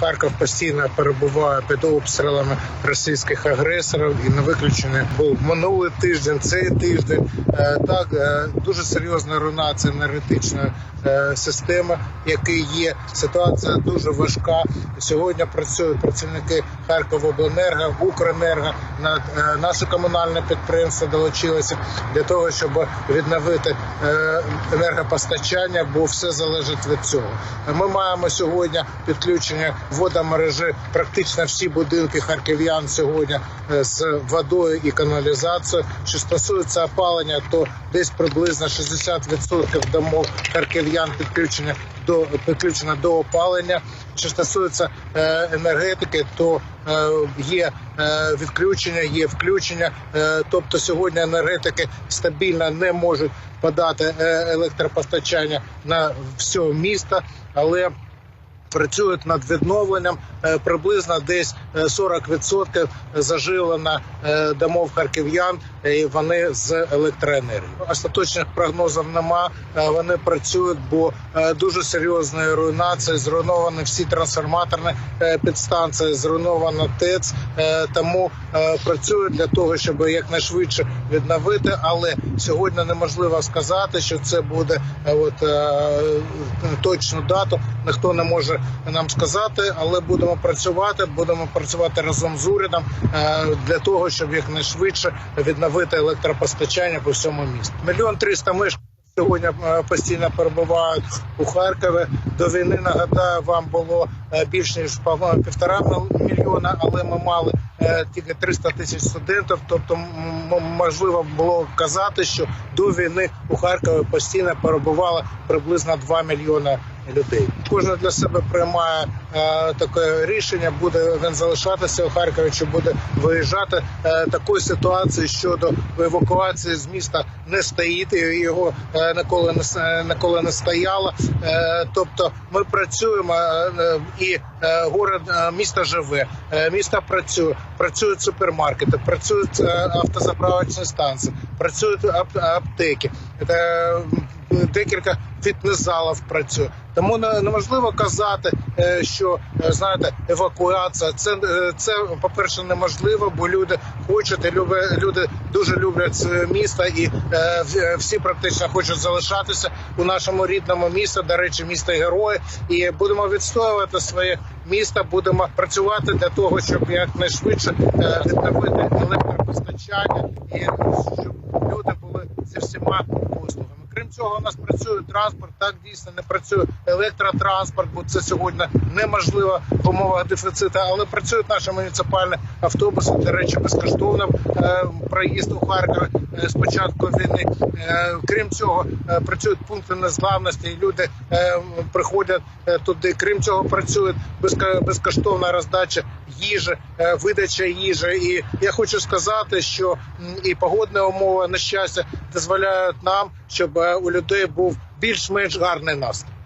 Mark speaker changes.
Speaker 1: Харків постійно перебуває під обстрілами російських агресорів і не виключений був минулий тиждень, цей тиждень. Е, Так е, дуже серйозна руйнація енергетичної е, системи, який є. Ситуація дуже важка. Сьогодні працюють працівники Харковобленерго, Укренерго, на е, наше комунальне підприємство долучилося для того, щоб відновити е, енергопостачання, бо все залежить від цього. Ми маємо сьогодні підключення водомережі. Практично всі будинки харків'ян сьогодні з водою і каналізацією. Що стосується опалення, то десь приблизно 60% домов харків'ян підключені до підключено до опалення. Що стосується е, енергетики, то е, є е, відключення, є включення. Тобто сьогодні енергетики стабільно не можуть подати електропостачання на все місто, але працюють над відновленням. Е, Приблизно десь е, 40% заживлено е, домов харків'ян, е, і вони з електроенергією. Остаточних прогнозів нема. Вони працюють, бо дуже серйозна руйнація. Зруйновані всі трансформаторні підстанції, зруйнована ТЕЦ. Тому працюють для того, щоб якнайшвидше відновити. Але сьогодні неможливо сказати, що це буде от точну дату. Ніхто не може нам сказати, але будемо працювати. Будемо працювати разом з урядом е, для того, щоб якнайшвидше відновити електропостачання по всьому місту. Мільйон триста мешканців сьогодні е, постійно перебувають у Харкові. До війни нагадаю, вам було е, більш ніж півтора мільйона, але ми мали тільки 300 тисяч студентів. Тобто, можливо було казати, що до війни у Харкові постійно перебувало приблизно 2 мільйона людей. Кожен для себе приймає е, таке рішення, буде він залишатися у Харкові чи буде виїжджати. Е, такої ситуації щодо евакуації з міста не стоїть, і його е, ніколи не ніколи не стояло. Е, тобто ми працюємо е, і е, город е, місто живе, е, місто працює, працюють супермаркети, працюють е, автозаправочні станції, працюють ап- аптеки. Е, декілька фітнес-залів працює. Тому неможливо казати, е, що е, знаєте, евакуація це, е, це по-перше, неможливо, бо люди хочуть, і люди дуже люблять це місто, і всі практично хочуть залишатися у нашому рідному місті. До речі, місто герої, і будемо відстоювати своє місто. Будемо працювати для того, щоб якнайшвидше відновити електропостачання і щоб люди були зі всіма послугами. Цього, у нас працює транспорт. Так дійсно не працює електротранспорт, бо це сьогодні неможливо в умовах дефіциту. Але працюють наші муніципальні автобуси. До речі, безкоштовно е, проїзд у Харкові е, з початку війни. Е, крім цього, працюють пункти незглавності, і люди приходять туди. Крім цього, працюють безкоштовна роздача їжі, видача їжі. І я хочу сказати, що і погодні умови на щастя дозволяють нам, щоб е, у людей був більш-менш гарний настрій.